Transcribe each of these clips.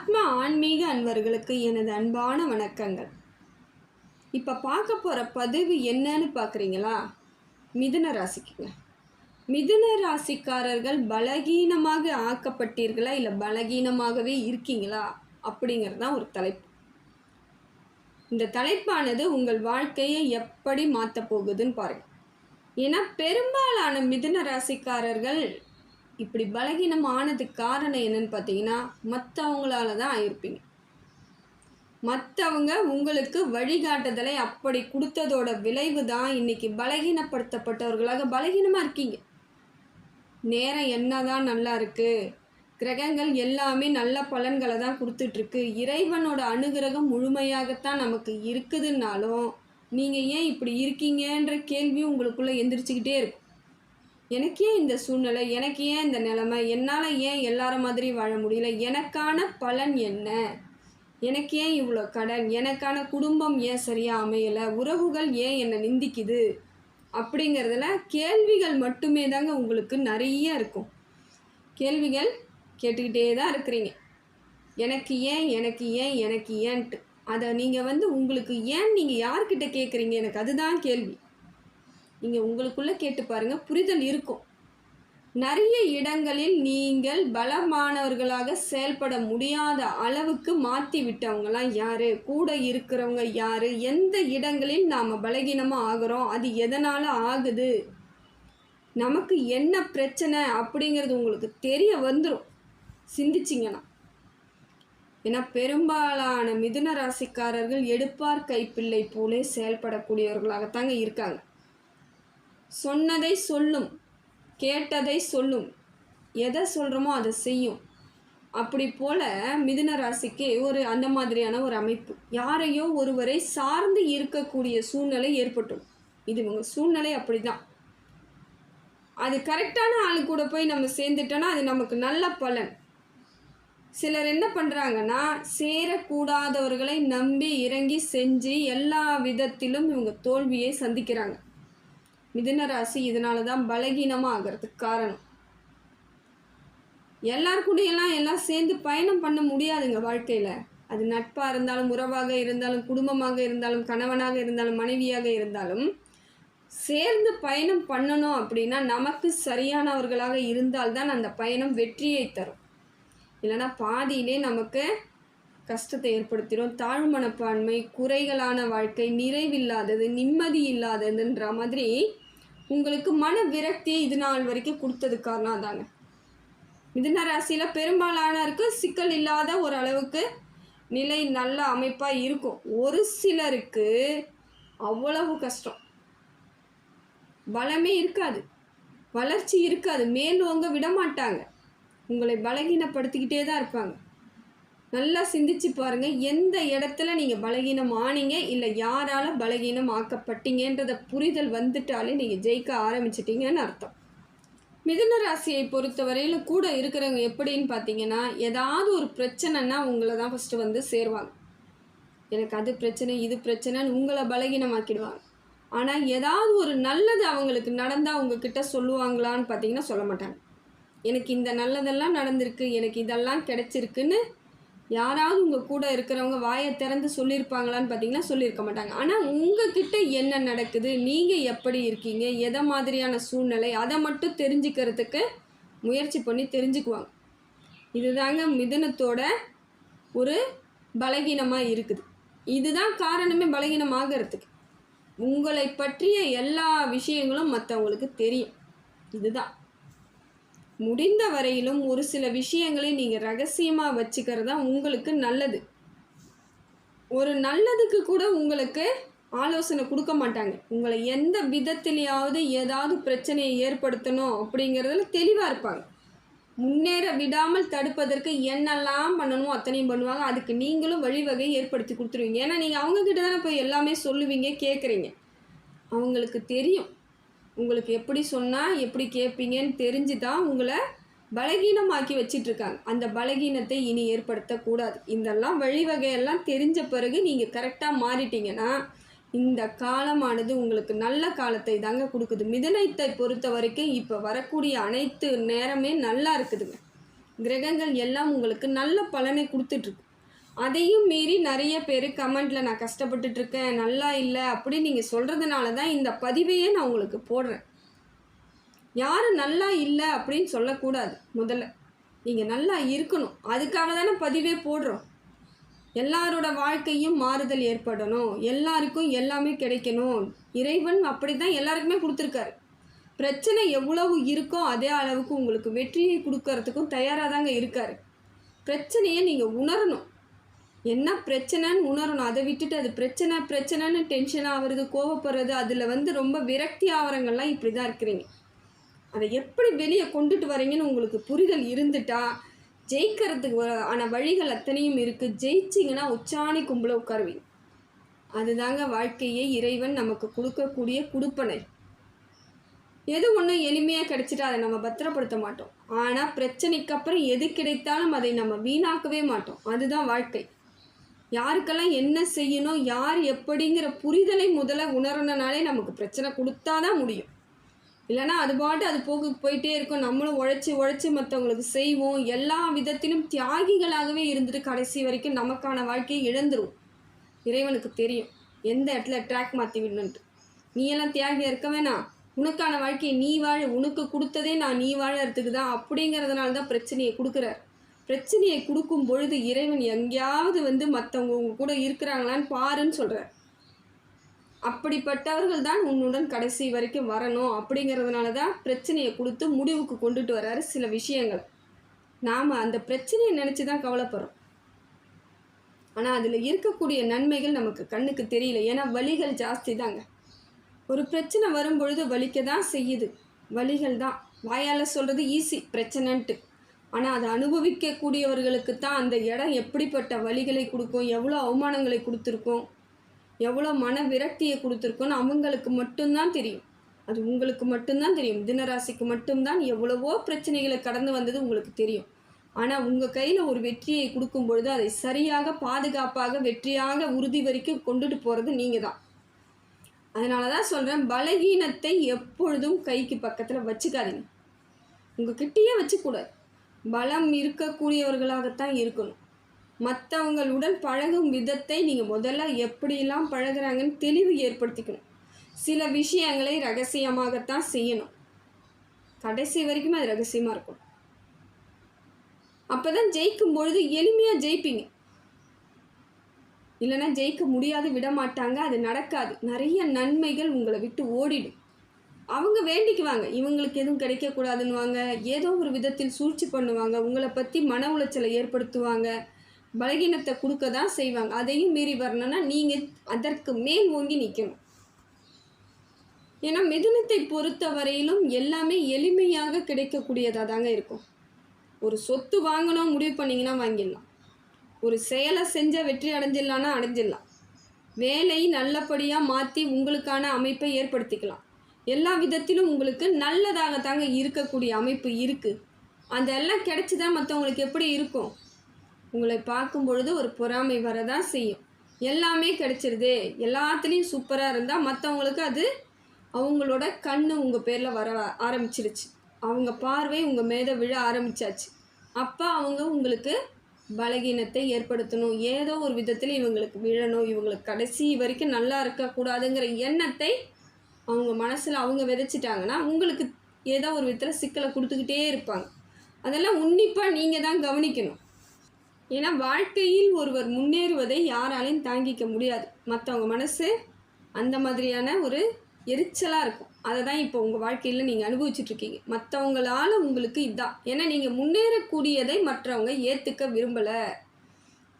ஆத்மா ஆன்மீக அன்பர்களுக்கு எனது அன்பான வணக்கங்கள். இப்போ பார்க்க போகிற பதிவு என்னன்னு பார்க்குறீங்களா மிதுன ராசிக்குங்க. மிதுன ராசிக்காரர்கள் பலகீனமாக ஆக்கப்பட்டீர்களா? இல்லை பலகீனமாகவே இருக்கீங்களா? அப்படிங்கிறது தான் ஒரு தலைப்பு. இந்த தலைப்பானது உங்கள் வாழ்க்கையை எப்படி மாற்றப் போகுதுன்னு பாருங்கள் ஏன்னா பெரும்பாலான மிதுன ராசிக்காரர்கள் இப்படி பலகீனம் ஆனதுக்கு காரணம் என்னன்னு பார்த்தீங்கன்னா மற்றவங்களால தான் ஆயிருப்பீங்க. மற்றவங்க உங்களுக்கு வழிகாட்டுதலை அப்படி கொடுத்ததோட விளைவு தான் இன்னைக்கு பலகீனப்படுத்தப்பட்டவர்களாக பலகீனமாக இருக்கீங்க. நேரம் என்னதான் நல்லா இருக்குது கிரகங்கள் எல்லாமே நல்ல பலன்களை தான் கொடுத்துட்ருக்கு. இறைவனோட அனுகிரகம் முழுமையாகத்தான் நமக்கு இருக்குதுன்னாலும் நீங்கள் ஏன் இப்படி இருக்கீங்கன்ற கேள்வி உங்களுக்குள்ளே எந்திரிச்சுக்கிட்டே இருக்கும். எனக்கு ஏன் இந்த சூழ்நிலை எனக்கு ஏன் இந்த நிலைமை? என்னால் ஏன் எல்லார மாதிரி வாழ முடியல? எனக்கான பலன் என்ன? எனக்கு ஏன் இவ்வளோ கடன்? எனக்கான குடும்பம் ஏன் சரியாக அமையலை? உறவுகள் ஏன் என்னை நிந்திக்குது? அப்படிங்கிறதுல கேள்விகள் மட்டுமே தாங்க உங்களுக்கு நிறைய இருக்கும். கேள்விகள் கேட்டுக்கிட்டே தான் இருக்கிறீங்க. எனக்கு ஏன் எனக்கு ஏன் எனக்கு ஏன்ட்டு. அதை நீங்கள் வந்து உங்களுக்கு ஏன் நீங்கள் யார்கிட்ட கேட்குறீங்க எனக்கு அதுதான் கேள்வி. நீங்கள் உங்களுக்குள்ளே கேட்டு பாருங்கள் புரிதல் இருக்கும். நிறைய இடங்களில் நீங்கள் பலமானவர்களாக செயல்பட முடியாத அளவுக்கு மாற்றி விட்டவங்களாம் யார்? கூட இருக்கிறவங்க யார்? எந்த இடங்களில் நாம் பலகீனமாக ஆகிறோம்? அது எதனால் ஆகுது? நமக்கு என்ன பிரச்சனை அப்படிங்கிறது உங்களுக்கு தெரிய வந்துடும் சிந்திச்சிங்கன்னா. ஏன்னா பெரும்பாலான மிதுன ராசிக்காரர்கள் எடுப்பார் கைப்பிள்ளை போலே செயல்படக்கூடியவர்களாகத்தாங்க இருக்காங்க. சொன்னதை சொல்லும் கேட்டதை சொல்லும். எதை சொல்கிறோமோ அதை செய்யும். அப்படி போல் மிதுன ராசிக்கு ஒரு அந்த மாதிரியான ஒரு அமைப்பு. யாரையோ ஒருவரை சார்ந்து இருக்கக்கூடிய சூழ்நிலை ஏற்பட்டும். இது இவங்க சூழ்நிலை அப்படி தான் அது கரெக்டான ஆள் கூட போய் நம்ம சேர்ந்துட்டோன்னா அது நமக்கு நல்ல பலன். சிலர் என்ன பண்ணுறாங்கன்னா சேரக்கூடாதவர்களை நம்பி இறங்கி செஞ்சு எல்லா விதத்திலும் இவங்க தோல்வியை சந்திக்கிறாங்க. மிதுன ராசி இதனால தான் பலகீனமாக ஆகிறதுக்கு காரணம். எல்லார் கூடயெல்லாம் எல்லாம் சேர்ந்து பயணம் பண்ண முடியாதுங்க வாழ்க்கையில். அது நட்பாக இருந்தாலும் உறவாக இருந்தாலும் குடும்பமாக இருந்தாலும் கணவனாக இருந்தாலும் மனைவியாக இருந்தாலும் சேர்ந்து பயணம் பண்ணணும் அப்படின்னா நமக்கு சரியானவர்களாக இருந்தால்தான் அந்த பயணம் வெற்றியை தரும். இல்லைன்னா பாதியிலே நமக்கு கஷ்டத்தை ஏற்படுத்திடும். தாழ் மனப்பான்மை குறைகளான வாழ்க்கை நிறைவில்லாதது நிம்மதி இல்லாததுன்ற மாதிரி உங்களுக்கு மன விரக்தியை இது நாள் வரைக்கும் கொடுத்தது காரணம் தாங்க. மிதுன ராசியில் பெரும்பாலானருக்கு சிக்கல் இல்லாத ஒரு அளவுக்கு நிலை நல்ல அமைப்பாக இருக்கும். ஒரு சிலருக்கு அவ்வளவு கஷ்டம். பலமே இருக்காது. வளர்ச்சி இருக்காது. மேலோங்க விட மாட்டாங்க உங்களை பலகீனப்படுத்திக்கிட்டே தான் இருப்பாங்க. நல்லா சிந்திச்சு பாருங்க. எந்த இடத்துல நீங்கள் பலகீனம் ஆனீங்க இல்லை யாரால பலகீனம் ஆக்கப்பட்டீங்கன்றத புரிதல் வந்துட்டாலே நீங்கள் ஜெயிக்க ஆரம்பிச்சிட்டீங்கன்னு அர்த்தம். மிதுன ராசியை பொறுத்தவரையில் கூட இருக்கிறவங்க எப்படின்னு பார்த்தீங்கன்னா ஏதாவது ஒரு பிரச்சனைனா உங்களை தான் ஃபஸ்ட்டு வந்து சேருவாங்க. எனக்கு அது பிரச்சனை இது பிரச்சனைன்னு உங்களை பலகீனமாக்கிடுவாங்க. ஆனால் ஏதாவது ஒரு நல்லது அவங்களுக்கு நடந்தால் உங்ககிட்ட சொல்லுவாங்களான்னு பார்த்தீங்கன்னா சொல்ல மாட்டாங்க. எனக்கு இந்த நல்லதெல்லாம் நடந்திருக்கு எனக்கு இதெல்லாம் கிடச்சிருக்குன்னு யாராவது உங்கள் கூட இருக்கிறவங்க வாயை திறந்து சொல்லியிருப்பாங்களான்னு பார்த்தீங்கன்னா சொல்லியிருக்க மாட்டாங்க. ஆனால் உங்ககிட்ட என்ன நடக்குது? நீங்கள் எப்படி இருக்கீங்க? எதை மாதிரியான சூழ்நிலை? அதை மட்டும் தெரிஞ்சுக்கிறதுக்கு முயற்சி பண்ணி தெரிஞ்சுக்குவாங்க. இதுதாங்க மிதனத்தோட ஒரு பலகீனமாக இருக்குது. இதுதான் காரணமே பலகீனமாகறதுக்கு. உங்களை பற்றிய எல்லா விஷயங்களும் மற்றவங்களுக்கு தெரியும். இதுதான். முடிந்த வரையிலும் ஒரு சில விஷயங்களை நீங்கள் ரகசியமாக வச்சுக்கிறது தான் உங்களுக்கு நல்லது. ஒரு நல்லதுக்கு கூட உங்களுக்கு ஆலோசனை கொடுக்க மாட்டாங்க. உங்களை எந்த விதத்திலேயாவது ஏதாவது பிரச்சனையை ஏற்படுத்தணும் அப்படிங்கிறதுல தெளிவாக இருப்பாங்க. முன்னேற விடாமல் தடுப்பதற்கு என்னெல்லாம் பண்ணணுமோ அத்தனையும் பண்ணுவாங்க. அதுக்கு நீங்களும் வழிவகை ஏற்படுத்தி கொடுத்துருவீங்க. ஏன்னா நீங்கள் அவங்கக்கிட்ட தானே போய் எல்லாமே சொல்லுவீங்க கேட்குறீங்க அவங்களுக்கு தெரியும். உங்களுக்கு எப்படி சொன்னால் எப்படி கேட்பீங்கன்னு தெரிஞ்சு தான் உங்களை பலகீனமாக்கி வச்சிட்ருக்காங்க. அந்த பலகீனத்தை இனி ஏற்படுத்தக்கூடாது. இதெல்லாம் வழிவகையெல்லாம் தெரிஞ்ச பிறகு நீங்கள் கரெக்டாக மாறிட்டீங்கன்னா இந்த காலமானது உங்களுக்கு நல்ல காலத்தை தாங்க கொடுக்குது. மிதனத்தை பொறுத்த வரைக்கும் இப்போ வரக்கூடிய அனைத்து நேரமே நல்லா இருக்குதுங்க. கிரகங்கள் எல்லாம் உங்களுக்கு நல்ல பலனை கொடுத்துட்ருக்கு. அதையும் மீறி நிறைய பேர் கமெண்ட்டில் நான் கஷ்டப்பட்டுட்டு இருக்கேன் நல்லா இல்லை அப்படின்னு நீங்கள் சொல்கிறதுனால தான் இந்த பதிவையே நான் உங்களுக்கு போடுறேன். யாரும் நல்லா இல்லை அப்படின்னு சொல்லக்கூடாது முதல்ல. நீங்கள் நல்லா இருக்கணும். அதுக்காக தானே பதிவே போடுறோம். எல்லாரோட வாழ்க்கையும் மாறுதல் ஏற்படணும். எல்லாருக்கும் எல்லாமே கிடைக்கணும். இறைவன் அப்படி தான் எல்லாருக்குமே கொடுத்துருக்காரு. பிரச்சனை எவ்வளவு இருக்கோ அதே அளவுக்கு உங்களுக்கு வெற்றியை கொடுக்கறதுக்கும் தயாராக தாங்க இருக்கார். பிரச்சனையை நீங்கள் உணரணும். என்ன பிரச்சனைன்னு உணரணும். அதை விட்டுட்டு அது பிரச்சனை பிரச்சனைன்னு டென்ஷன் ஆகுறது கோவப்படுறது அதில் வந்து ரொம்ப விரக்தி ஆவரங்கள்லாம் இப்படி தான் இருக்கிறீங்க. அதை எப்படி வெளியே கொண்டுட்டு வரீங்கன்னு உங்களுக்கு புரிதல் இருந்துட்டா ஜெயிக்கிறதுக்கு ஆன வழிகள் அத்தனையும் இருக்குது ஜெயிச்சிங்கன்னா உச்சாணி கும்பல உட்காருவீங்க. அதுதாங்க வாழ்க்கையே இறைவன் நமக்கு கொடுக்கக்கூடிய குடுப்பனை. எது ஒன்று எளிமையாக கிடைச்சிட்டா அதை நம்ம பத்திரப்படுத்த மாட்டோம். ஆனால் பிரச்சனைக்கு அப்புறம் எது கிடைத்தாலும் அதை நம்ம வீணாக்கவே மாட்டோம். அதுதான் வாழ்க்கை. யாருக்கெல்லாம் என்ன செய்யணும் யார் எப்படிங்கிற புரிதலை முதல்ல உணரணுனாலே நமக்கு பிரச்சனை கொடுத்தாதான் முடியும். இல்லைன்னா அது பாட்டு அது போக்கு போயிட்டே இருக்கும். நம்மளும் உழைச்சி உழைச்சி மற்றவங்களுக்கு செய்வோம். எல்லா விதத்திலும் தியாகிகளாகவே இருந்துட்டு கடைசி வரைக்கும் நமக்கான வாழ்க்கையை இழந்துருவோம் இறைவனுக்கு தெரியும். எந்த இடத்துல ட்ராக் மாற்றி விடணுன்ட்டு நீ எல்லாம் தியாகியாக இருக்க வேணாம். உனக்கான வாழ்க்கையை நீ வாழ. உனக்கு கொடுத்ததே நான் நீ வாழறதுக்கு தான் அப்படிங்கிறதுனால தான் பிரச்சனையை கொடுக்குறார். பிரச்சனையை கொடுக்கும் பொழுது இறைவன் எங்கேயாவது வந்து மற்றவங்க உங்க கூட இருக்கிறாங்களான்னு பாருன்னு சொல்கிறார் அப்படிப்பட்டவர்கள் தான் உன்னுடன் கடைசி வரைக்கும் வரணும் அப்படிங்கிறதுனால தான் பிரச்சனையை கொடுத்து முடிவுக்கு கொண்டுட்டு வர்றாரு சில விஷயங்கள். நாம் அந்த பிரச்சனையை நினச்சி தான் கவலைப்படுறோம். ஆனால் அதில் இருக்கக்கூடிய நன்மைகள் நமக்கு கண்ணுக்கு தெரியல. ஏன்னா வலிகள் ஜாஸ்தி தாங்க ஒரு பிரச்சனை வரும் பொழுது வலிக்க தான் செய்யுது. வலிகள் தான் வாயால் சொல்கிறது ஈஸி பிரச்சனைன்ட்டு. ஆனால் அதை அனுபவிக்கக்கூடியவர்களுக்கு தான் அந்த இடம் எப்படிப்பட்ட வழிகளை கொடுக்கும் எவ்வளோ அவமானங்களை கொடுத்துருக்கோம் எவ்வளோ மன விரக்தியை கொடுத்துருக்கோன்னு அவங்களுக்கு மட்டும்தான் தெரியும். அது உங்களுக்கு மட்டும்தான் தெரியும். தினராசிக்கு மட்டும்தான் எவ்வளவோ பிரச்சனைகளை கடந்து வந்தது உங்களுக்கு தெரியும். ஆனால் உங்கள் கையில் ஒரு வெற்றியை கொடுக்கும் பொழுது அதை சரியாக பாதுகாப்பாக வெற்றியாக உறுதி வரைக்கும் கொண்டுட்டு போகிறது நீங்கள் தான் அதனால தான் சொல்கிறேன் பலகீனத்தை எப்பொழுதும் கைக்கு பக்கத்தில் வச்சுக்காதீங்க. உங்கள் கிட்டேயே வச்சுக்கூடாது. பலம் இருக்கக்கூடியவர்களாகத்தான் இருக்கணும். மற்றவங்களுடன் பழகும் விதத்தை நீங்கள் முதல்ல எப்படியெல்லாம் பழகுறாங்கன்னு தெளிவு ஏற்படுத்திக்கணும். சில விஷயங்களை ரகசியமாகத்தான் செய்யணும். கடைசி வரைக்கும் அது ரகசியமாக இருக்கும். அப்போ தான் ஜெயிக்கும் பொழுது எளிமையாக ஜெயிப்பீங்க. இல்லைன்னா ஜெயிக்க முடியாது விட மாட்டாங்க அது நடக்காது. நிறைய நன்மைகள் உங்களை விட்டு ஓடிடும். அவங்க வேண்டிக்குவாங்க. இவங்களுக்கு எதுவும் கிடைக்கக்கூடாதுன்னுவாங்க. ஏதோ ஒரு விதத்தில் சூழ்ச்சி பண்ணுவாங்க. உங்களை பற்றி மன உளைச்சலை ஏற்படுத்துவாங்க. பலகீனத்தை கொடுக்க தான் செய்வாங்க. அதையும் மீறி வரணும்னா நீங்கள் அதற்கு மேல் ஓங்கி நிற்கணும் ஏன்னா மிதுனத்தை பொறுத்த வரையிலும் எல்லாமே எளிமையாக கிடைக்கக்கூடியதாக தாங்க இருக்கும். ஒரு சொத்து வாங்கணும் முடிவு பண்ணிங்கன்னா வாங்கிடலாம். ஒரு செயலை செஞ்ச வெற்றி அடைஞ்சிடலான்னா அடைஞ்சிடலாம். வேலை நல்லபடியாக மாற்றி உங்களுக்கான அமைப்பை ஏற்படுத்திக்கலாம். எல்லா விதத்திலும் உங்களுக்கு நல்லதாக தாங்க இருக்கக்கூடிய அமைப்பு இருக்குது அந்த எல்லாம் கிடைச்சி தான் மற்றவங்களுக்கு எப்படி இருக்கும்? உங்களை பார்க்கும் பொழுது ஒரு பொறாமை வரதான் செய்யும். எல்லாமே கிடைச்சிருதே. எல்லாத்துலேயும் சூப்பராக இருந்தால் மற்றவங்களுக்கு அது அவங்களோட கண்ணு உங்கள் பேரில் வர ஆரம்பிச்சிருச்சு. அவங்க பார்வை உங்கள் மேலே விழ ஆரம்பிச்சாச்சு. அப்போ அவங்க உங்களுக்கு பலகீனத்தை ஏற்படுத்தணும். ஏதோ ஒரு விதத்தில் இவங்களுக்கு விழணும். இவங்களுக்கு கடைசி வரைக்கும் நல்லா இருக்கக்கூடாதுங்கிற எண்ணத்தை அவங்க மனசில் அவங்க விதைச்சிட்டாங்கன்னா உங்களுக்கு ஏதோ ஒரு விதத்தில் சிக்கலை கொடுத்துக்கிட்டே இருப்பாங்க. அதெல்லாம் உன்னிப்பாக நீங்கள் தான் கவனிக்கணும். ஏன்னா வாழ்க்கையில் ஒருவர் முன்னேறுவதை யாராலையும் தாங்கிக்க முடியாது. மற்றவங்க மனசு அந்த மாதிரியான ஒரு எரிச்சலாக இருக்கும். அதை தான் இப்போ உங்கள் வாழ்க்கையில் நீங்கள் அனுபவிச்சுட்ருக்கீங்க மற்றவங்களால உங்களுக்கு இதுதான் ஏன்னா நீங்கள் முன்னேறக்கூடியதை மற்றவங்க ஏற்றுக்க விரும்பலை.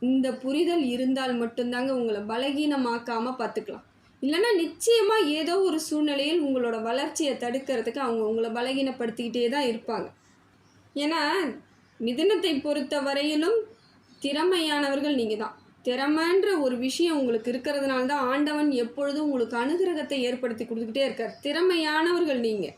இந்த புரிதல் இருந்தால் மட்டும்தாங்க உங்களை பலகீனமாக்காமல் பார்த்துக்கலாம். இல்லைன்னா நிச்சயமாக ஏதோ ஒரு சூழ்நிலையில் உங்களோட வளர்ச்சியை தடுக்கிறதுக்கு அவங்க உங்களை பலகீனப்படுத்திக்கிட்டே தான் இருப்பாங்க. ஏன்னா மிதனத்தை பொறுத்த வரையிலும் திறமையானவர்கள் நீங்கள் தான். திறமைன்ற ஒரு விஷயம் உங்களுக்கு இருக்கிறதுனால தான் ஆண்டவன் எப்பொழுதும் உங்களுக்கு அனுகிரகத்தை ஏற்படுத்தி கொடுத்துக்கிட்டே இருக்கார். திறமையானவர்கள் நீங்கள்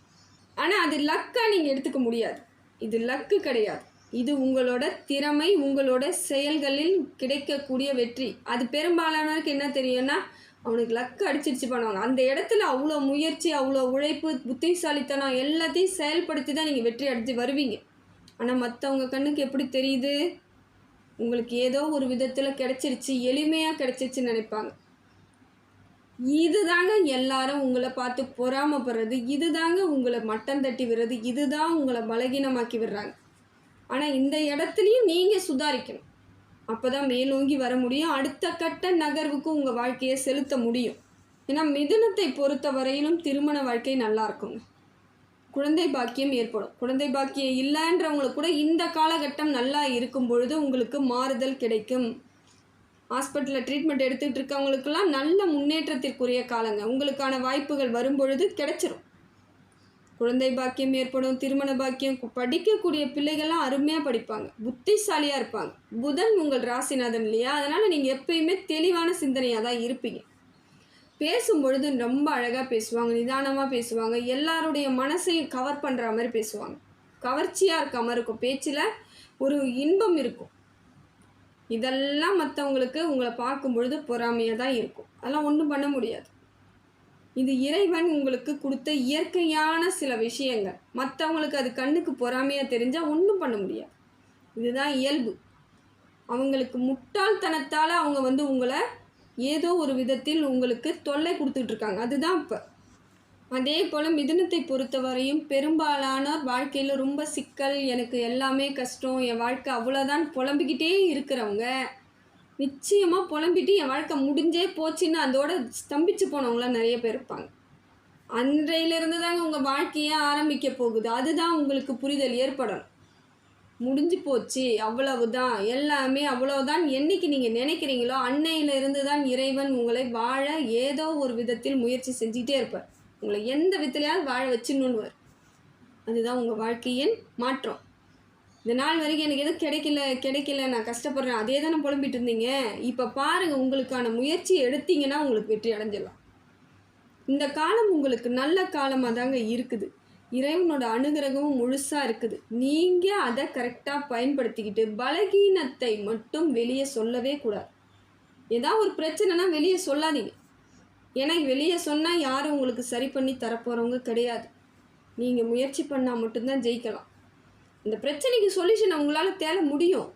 ஆனால் அது லக்காக நீங்கள் எடுத்துக்க முடியாது. இது லக்கு கிடையாது. இது உங்களோட திறமை உங்களோட செயல்களில் கிடைக்கக்கூடிய வெற்றி. அது பெரும்பாலானவருக்கு என்ன தெரியும்னா அவனுக்கு லக்கு அடிச்சிருச்சு பண்ணுவாங்க. அந்த இடத்துல அவ்வளோ முயற்சி அவ்வளோ உழைப்பு புத்திசாலித்தனம் எல்லாத்தையும் செயல்படுத்தி தான் நீங்கள் வெற்றி அடித்து வருவீங்க. ஆனால் மற்றவங்க கண்ணுக்கு எப்படி தெரியுது? உங்களுக்கு ஏதோ ஒரு விதத்தில் கிடச்சிருச்சு எளிமையாக கிடைச்சிருச்சுன்னு நினைப்பாங்க. இது தாங்க எல்லாரும் உங்களை பார்த்து பொறாமப்படுறது இதுதாங்க உங்களை மட்டம் தட்டி விடுறது இதுதான் உங்களை பலகீனமாக்கி விடுறாங்க. ஆனால் இந்த இடத்துலையும் நீங்கள் சுதாரிக்கணும். அப்போ தான் மேலோங்கி வர முடியும். அடுத்த கட்ட நகர்வுக்கு உங்கள் வாழ்க்கையை செலுத்த முடியும். ஏன்னா மிதுனத்தை பொறுத்த வரையிலும் திருமண வாழ்க்கை நல்லா இருக்குங்க. குழந்தை பாக்கியம் ஏற்படும். குழந்தை பாக்கியம் இல்லைன்றவங்களுக்கு கூட இந்த காலகட்டம் நல்லா இருக்கும் பொழுது உங்களுக்கு மாறுதல் கிடைக்கும். ஹாஸ்பிட்டலில் ட்ரீட்மெண்ட் எடுத்துகிட்டு இருக்கவங்களுக்கெல்லாம் நல்ல முன்னேற்றத்திற்குரிய காலங்க. உங்களுக்கான வாய்ப்புகள் வரும்பொழுது கிடைச்சிரும். குழந்தை பாக்கியம் ஏற்படும் திருமண பாக்கியம் படிக்கக்கூடிய பிள்ளைகள்லாம் அருமையாக படிப்பாங்க. புத்திசாலியாக இருப்பாங்க. புதன் உங்கள் ராசிநாதன் இல்லையா? அதனால் நீங்கள் எப்பயுமே தெளிவான சிந்தனையாக தான் இருப்பீங்க. பேசும்பொழுது ரொம்ப அழகாக பேசுவாங்க நிதானமாக பேசுவாங்க. எல்லாருடைய மனசையும் கவர் பண்ணுற மாதிரி பேசுவாங்க. கவர்ச்சியாக இருக்க மாதிரி இருக்கும். பேச்சில் ஒரு இன்பம் இருக்கும். இதெல்லாம் மற்றவங்களுக்கு உங்களை பார்க்கும் பொழுது பொறாமையாக தான் இருக்கும். அதெல்லாம் ஒன்றும் பண்ண முடியாது. இது இறைவன் உங்களுக்கு கொடுத்த இயற்கையான சில விஷயங்கள். மற்றவங்களுக்கு அது கண்ணுக்கு பொறாமையாக தெரிஞ்சால் ஒன்றும் பண்ண முடியாது. இதுதான் இயல்பு. அவங்களுக்கு முட்டாள்தனத்தால் அவங்க வந்து உங்களை ஏதோ ஒரு விதத்தில் உங்களுக்கு தொல்லை கொடுத்துட்ருக்காங்க. அதுதான் இப்போ. அதே போல் மிதுனத்தை பொறுத்தவரையும் பெரும்பாலானோர் வாழ்க்கையில் ரொம்ப சிக்கல் எனக்கு எல்லாமே கஷ்டம் என் வாழ்க்கை அவ்வளோதான் புலம்பிக்கிட்டே இருக்கிறவங்க. நிச்சயமாக புலம்பிட்டு என் வாழ்க்கை முடிஞ்சே போச்சுன்னு அதோட ஸ்தம்பிச்சு போனவங்களாம் நிறைய பேர் இருப்பாங்க. அன்றையிலிருந்து தாங்க உங்கள் வாழ்க்கையே ஆரம்பிக்க போகுது. அதுதான் உங்களுக்கு புரிதல் ஏற்படணும். முடிஞ்சு போச்சு அவ்வளவுதான். எல்லாமே அவ்வளவுதான். என்னைக்கு நீங்கள் நினைக்கிறீங்களோ அன்னையிலிருந்து தான் இறைவன் உங்களை வாழ ஏதோ ஒரு விதத்தில் முயற்சி செஞ்சுக்கிட்டே இருப்பார். உங்களை எந்த விதத்துலையாவது வாழ வச்சிடணுன்னு அதுதான் உங்கள் வாழ்க்கையின் மாற்றம். இந்த நாள் வரைக்கும் எனக்கு எதுவும் கிடைக்கல கிடைக்கல. நான் கஷ்டப்படுறேன். அதே தானே புலம்பிட்டு இருந்தீங்க. இப்போ பாருங்கள் உங்களுக்கான முயற்சி எடுத்தீங்கன்னா உங்களுக்கு வெற்றி அடைஞ்சிடலாம். இந்த காலம் உங்களுக்கு நல்ல காலமாக தாங்க இருக்குது. இறைவனோட அனுகிரகமும் முழுசாக இருக்குது. நீங்கள் அதை கரெக்டாக பயன்படுத்திக்கிட்டு பலகீனத்தை மட்டும் வெளியே சொல்லவே கூடாது. ஏதாவது ஒரு பிரச்சனைனா வெளியே சொல்லாதீங்க. ஏன்னா வெளியே சொன்னால் யாரும் உங்களுக்கு சரி பண்ணி தரப்போகிறவங்க கிடையாது. நீங்கள் முயற்சி பண்ணால் மட்டும்தான் ஜெயிக்கலாம். இந்த பிரச்சனைக்கு சொல்யூஷன் உங்களால் தேட முடியும்.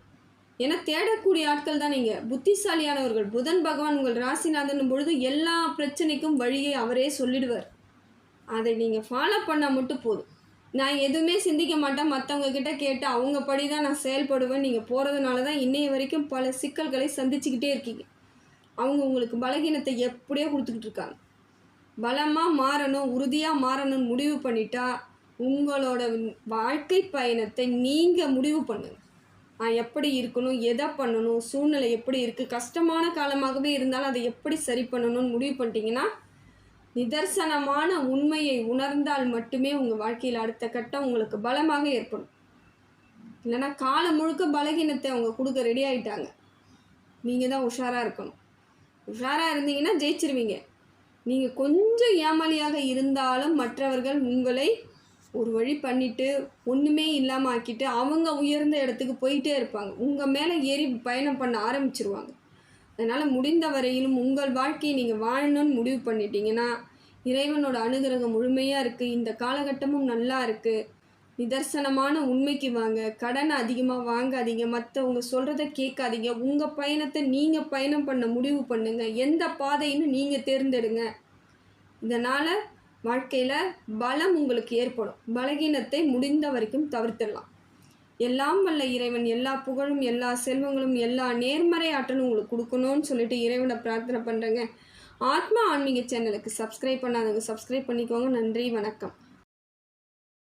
ஏன்னா தேடக்கூடிய ஆட்கள் தான் நீங்கள் புத்திசாலியானவர்கள். புதன் பகவான் உங்கள் ராசிநாதன் பொழுது எல்லா பிரச்சனைக்கும் வழியை அவரே சொல்லிடுவார். அதை நீங்கள் ஃபாலோ பண்ணால் மட்டும் போதும். நான் எதுவுமே சிந்திக்க மாட்டேன். மற்றவங்க கிட்ட கேட்டு அவங்க படி தான் நான் செயல்படுவேன். நீங்கள் போகிறதுனால தான் இன்னைய வரைக்கும் பல சிக்கல்களை சந்திச்சுக்கிட்டே இருக்கீங்க. அவங்க உங்களுக்கு பலகீனத்தை எப்படியோ கொடுத்துக்கிட்டு இருக்காங்க. பலமாக மாறணும் உறுதியாக மாறணும்னு முடிவு பண்ணிட்டா உங்களோட வாழ்க்கை பயணத்தை நீங்கள் முடிவு பண்ணுங்க. நான் எப்படி இருக்கணும் எதை பண்ணணும் சூழ்நிலை எப்படி இருக்குது கஷ்டமான காலமாகவே இருந்தாலும் அதை எப்படி சரி பண்ணணும்னு முடிவு பண்ணிட்டீங்கன்னா நிதர்சனமான உண்மையை உணர்ந்தால் மட்டுமே உங்கள் வாழ்க்கையில் அடுத்த கட்டம் உங்களுக்கு பலமாக ஏற்படும். இல்லைன்னா காலம் முழுக்க பலகீனத்தை அவங்க கொடுக்க ரெடி ஆகிட்டாங்க நீங்கள் தான் உஷாராக இருக்கணும். உஷாராக இருந்தீங்கன்னா ஜெயிச்சிருவீங்க. நீங்கள் கொஞ்சம் ஏமாளியாக இருந்தாலும் மற்றவர்கள் உங்களை ஒரு வழி பண்ணிவிட்டு ஒன்றுமே இல்லாமல் ஆக்கிட்டு அவங்க உயர்ந்த இடத்துக்கு போயிட்டே இருப்பாங்க. உங்கள் மேலே ஏறி பயணம் பண்ண ஆரம்பிச்சிருவாங்க. அதனால் முடிந்த வரையிலும் உங்கள் வாழ்க்கையை நீங்கள் வாழணும்னு முடிவு பண்ணிட்டீங்கன்னா இறைவனோட அனுகிரகம் முழுமையாக இருக்குது இந்த காலகட்டமும் நல்லா இருக்குது நிதர்சனமான உண்மைக்கு வாங்க. கடனை அதிகமாக வாங்காதீங்க. மற்றவங்க சொல்கிறத கேட்காதீங்க. உங்கள் பயணத்தை நீங்கள் பயணம் பண்ண முடிவு பண்ணுங்கள் எந்த பாதைன்னு நீங்கள் தேர்ந்தெடுங்க. இதனால் வாழ்க்கையில் பலம் உங்களுக்கு ஏற்படும். பலகீனத்தை முடிந்த வரைக்கும் தவிர்த்திடலாம். எல்லாம் வல்ல இறைவன் எல்லா புகழும் எல்லா செல்வங்களும் எல்லா நேர்மறை ஆற்றலும் உங்களுக்கு கொடுக்கணும்னு சொல்லிட்டு இறைவனை பிரார்த்தனை பண்ணுறேங்க ஆத்மா ஆன்மீக சேனலுக்கு சப்ஸ்கிரைப் பண்ணாதவங்க சப்ஸ்கிரைப் பண்ணிக்கோங்க. நன்றி வணக்கம்.